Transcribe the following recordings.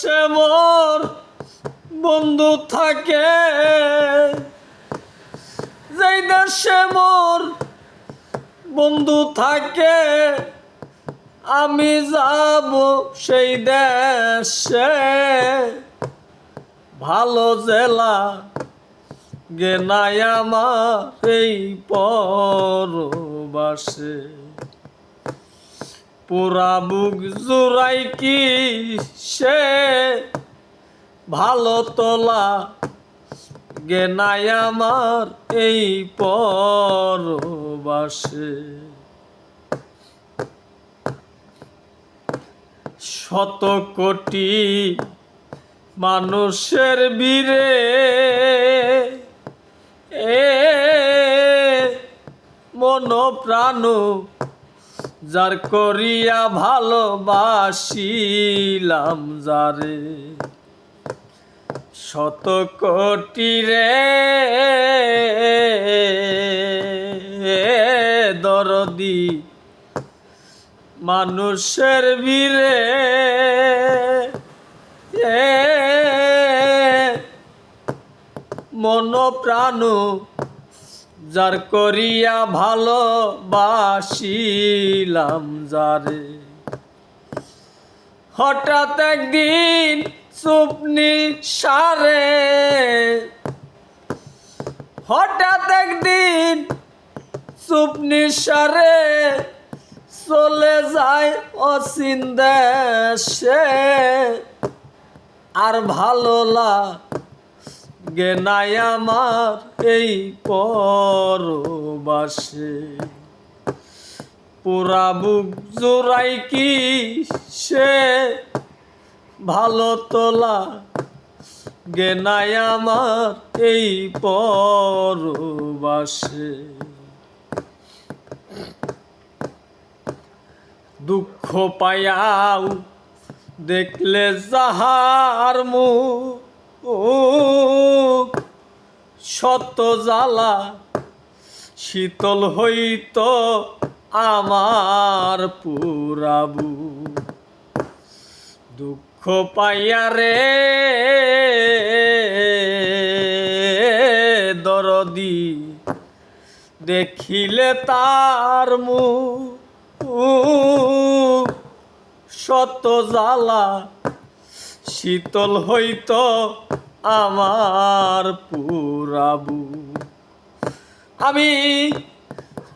দেশে মোর বন্ধু থাকে। যেই দেশে মোর বন্ধু থাকে, আমি যাব সেই দেশে। ভালো জেলা গেনাই আমার এই পরবাসে। পুরা বুক জোড়াই কি সে ভালো তোলা গেনাই আমার এই পরবাসে। শত কোটি মানুষের বীরে এ মন যার করিয়া ভালোবাসিলাম যারে। শত কোটি রে দরদি মানুষের বীরে মন প্রাণ যার করিয়া ভালো বাসিলাম যারে। হঠাৎ একদিন চুপনি সারে হঠাৎ একদিন চুপনি সারে চলে যায় অচিন দেশে। আর ভালো লাগে নাই আমার এই পরবাসে। পুরা বুক জোড়াই কি সে ভালো তোলা? গেনাই আমার এই পরবাসে। দুঃখ পায়াও দেখলে যাহার মুখ শত জ্বালা শীতল হইত আমার পুরাবু দুঃখ পাইয়া রে দরদি দেখিলে তার মুখ শত জ্বালা শীতল হইত আমার পুরাবু। আমি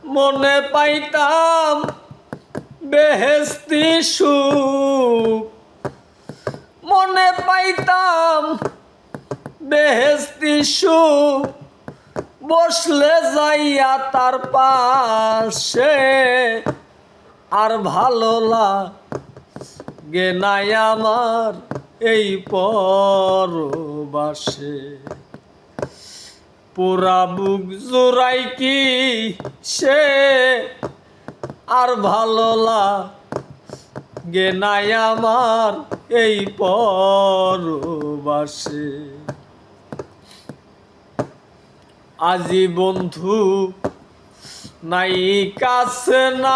মনে পাইতাম বেহেস্তি সুখ। মনে পাইতাম বেহেস্তি সুখ। বসলে যাইয়া তার পাশে আর ভালো লাগে নাই আমার। এই পরবাসে। পুরা বুক জোড়াই কি সে? আর ভালো লাগে নাই আমার এই পরবাসে। আজি বন্ধু নাই কাছে নাই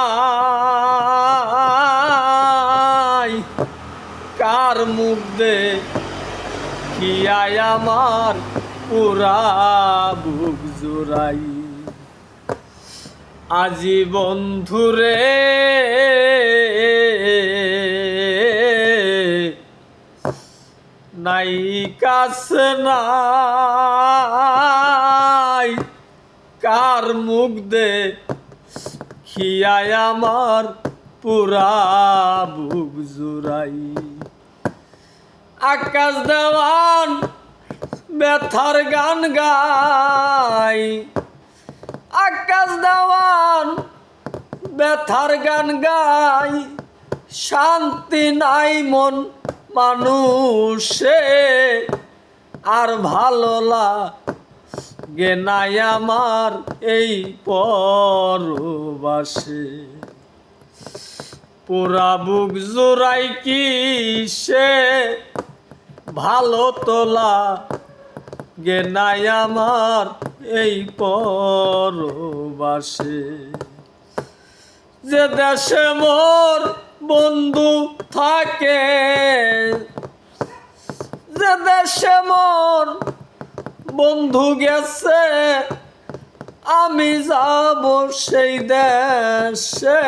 কার মুখ খিয়াই আমার পুরা বুক জোড়াই? আজি বন্ধুরে নাই কাছে নাই। কার মুখ দে খিয়াই আমার পুরা বুক জুড়াই? আকাশ দেওয়ান ব্যথার গান গাই। আকাশ দেওয়ান ব্যথার গান গাই। শান্তি নাই মন মানুষে, আর ভালো লাগে নাই আমার এই পরবাসে। পুরা বুক জোড়াই কি সে ভালো তোলা গে নাই আমার এই পরবাসে। যে দেশে মোর বন্ধু থাকে, যে দেশে মোর বন্ধু গেছে, আমি যাব সেই দেশে।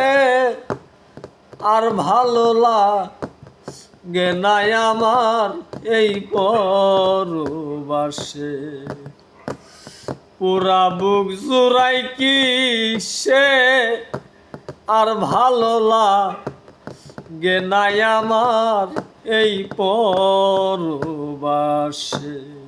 আর ভালো লাগে নাই আমার এই পরবাসে। পুরা বুক জোড়াই কি সে? আর ভালো লাগে নাই আমার এই পরবাসে।